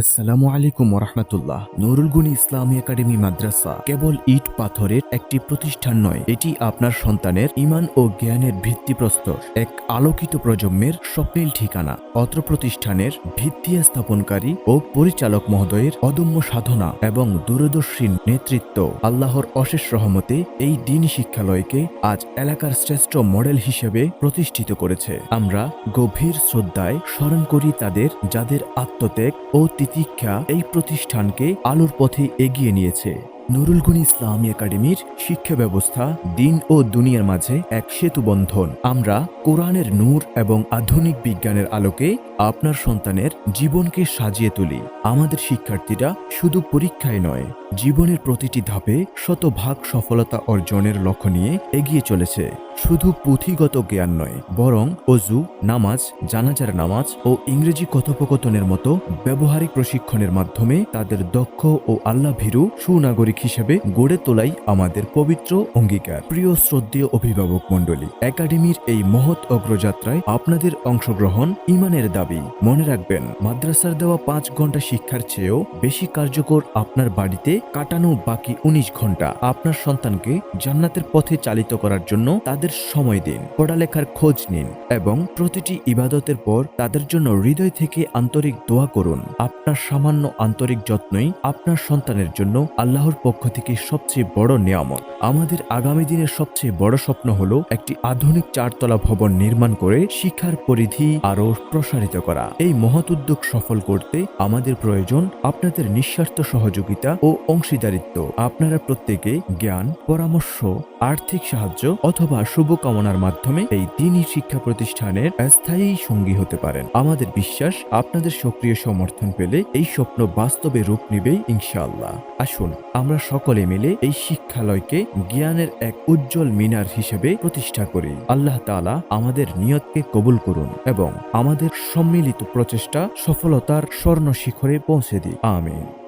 আসসালামু আলাইকুম রহমতুল্লাহ নুরুল গুনি ইসলামী একাডেমি মাদ্রাসা কেবল ইট পাথরের একটি প্রতিষ্ঠান নয়, এটি আপনার সন্তানের ইমান ও জ্ঞানের ভিত্তিপ্রস্তর, এক আলোকিত প্রজন্মের স্বপ্নের ঠিকানা, অত্র প্রতিষ্ঠানের ভিত্তি স্থাপনকারী ও পরিচালক মহোদয়ের অদম্য সাধনা এবং দূরদর্শী নেতৃত্ব। আল্লাহর অশেষ রহমতে এই দিন শিক্ষালয়কে আজ এলাকার শ্রেষ্ঠ মডেল হিসেবে প্রতিষ্ঠিত করেছে। আমরা গভীর শ্রদ্ধায় স্মরণ করি তাদের, যাদের আত্মত্যাগ ও তিতিক্ষা এই প্রতিষ্ঠানকে আলোর পথে এগিয়ে নিয়েছে। নুরুলগুন ইসলামী একাডেমির শিক্ষা ব্যবস্থা দিন ও দুনিয়ার মাঝে এক সেতু বন্ধন। আমরা কোরআনের নূর এবং আধুনিক বিজ্ঞানের আলোকে আপনার সন্তানের জীবনকে সাজিয়ে তুলি। আমাদের শিক্ষার্থীরা শুধু পরীক্ষায় নয়, জীবনের প্রতিটি ধাপে শতভাগ সফলতা অর্জনের লক্ষ্য নিয়ে এগিয়ে চলেছে। শুধু পুঁথিগত জ্ঞান নয়, বরং অজু, নামাজ, জানাজার নামাজ ও ইংরেজি কথোপকথনের মতো ব্যবহারিক প্রশিক্ষণের মাধ্যমে তাদের দক্ষ ও আল্লাহ ভীরু সুনাগরিক হিসেবে গড়ে তোলাই আমাদের পবিত্র অঙ্গীকার। প্রিয় শ্রদ্ধেয় অভিভাবক মণ্ডলী, একাডেমির এই মহৎ অগ্রযাত্রায় আপনাদের অংশগ্রহণ ইমানের দাবি। মনে রাখবেন, মাদ্রাসার দেওয়া পাঁচ ঘণ্টা শিক্ষার চেয়েও বেশি কার্যকর আপনার বাড়িতে কাটানো বাকি উনিশ ঘণ্টা আপনার সন্তানকে জান্নাতের পথে চালিত করার জন্য তাদের সময় দিন, পড়ালেখার খোঁজ নিন এবং প্রতিটি ইবাদতের পর তাদের জন্য হৃদয় থেকে আন্তরিক দোয়া করুন। আপনার সামান্য আন্তরিক যত্নই আপনার সন্তানের জন্য আল্লাহর পক্ষ থেকে সবচেয়ে বড় নিয়ামত। আমাদের আগামী দিনের সবচেয়ে বড় স্বপ্ন হল একটি আধুনিক চারতলা ভবন নির্মাণ করে শিক্ষার পরিধি আরও প্রসারিত করা। এই মহৎ উদ্যোগ সফল করতে আমাদের প্রয়োজন আপনাদের নিঃস্বার্থ সহযোগিতা ও অংশীদারিত্ব। আপনারা প্রত্যেকে জ্ঞান, পরামর্শ, আর্থিক সাহায্য অথবা শুভকামনার মাধ্যমে এই দিনই শিক্ষা প্রতিষ্ঠানের স্থায়ী সঙ্গী হতে পারেন। আমাদের বিশ্বাস, আপনাদের সক্রিয় সমর্থন পেলে এই স্বপ্ন বাস্তবে রূপ নিবে ইনশাআল্লাহ। আসুন, আমরা সকলে মিলে এই শিক্ষালয়কে জ্ঞানের এক উজ্জ্বল মিনার হিসেবে প্রতিষ্ঠা করি। আল্লাহ তাআলা আমাদের নিয়তকে কবুল করুন এবং আমাদের সম্মিলিত প্রচেষ্টা সফলতার স্বর্ণ শিখরে পৌঁছে দিই আমিন।